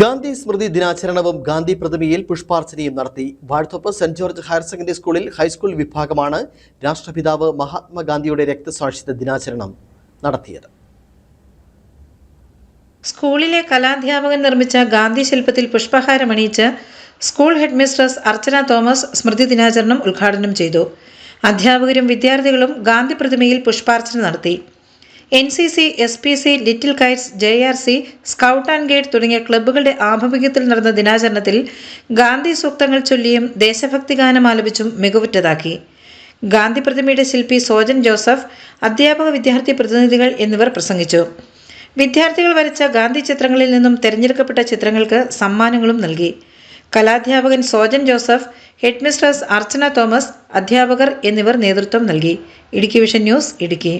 ഗാന്ധി സ്മൃതി ദിനാചരണവും ഗാന്ധി പ്രതിമയിൽ പുഷ്പാർച്ചനയും നടത്തി. Vazhathope saint George higher secondary സ്കൂളിൽ ഹൈസ്കൂൾ വിഭാഗമാണ് രാഷ്ട്രപിതാവ് മഹാത്മാഗാന്ധിയുടെ രക്തസാക്ഷിത്വ ദിനാചരണം നടത്തിയത്. സ്കൂളിലെ കലാധ്യാപകൻ നിർമ്മിച്ച ഗാന്ധി ശില്പത്തിൽ പുഷ്പഹാരമണിയിച്ച് school head mistress Archana Thomas സ്മൃതി ദിനാചരണം ഉദ്ഘാടനം ചെയ്തു. അധ്യാപകരും വിദ്യാർത്ഥികളും ഗാന്ധി പ്രതിമയിൽ പുഷ്പാർച്ചന നടത്തി. N C C S P C little kites J R C scout and guide തുടങ്ങിയ ക്ലബ്ബുകളുടെ ആഭിമുഖ്യത്തിൽ നടന്ന ദിനാചരണത്തിൽ ഗാന്ധി സൂക്തങ്ങൾ ചൊല്ലിയും ദേശഭക്തി ഗാനം ആലപിച്ചും മികവുറ്റതാക്കി. ഗാന്ധി പ്രതിമയുടെ ശില്പി സോജൻ ജോസഫ് അധ്യാപക വിദ്യാർത്ഥി പ്രതിനിധികൾ എന്നിവർ പ്രസംഗിച്ചു. വിദ്യാർത്ഥികൾ വരച്ച ഗാന്ധി ചിത്രങ്ങളിൽ നിന്നും തിരഞ്ഞെടുക്കപ്പെട്ട ചിത്രങ്ങൾക്ക് സമ്മാനങ്ങളും നൽകി. കലാധ്യാപകൻ സോജൻ ജോസഫ് ഹെഡ്മിസ്ട്രസ് അർച്ചന തോമസ് അധ്യാപകർ എന്നിവർ നേതൃത്വം നൽകി. Idukki vision news Idukki.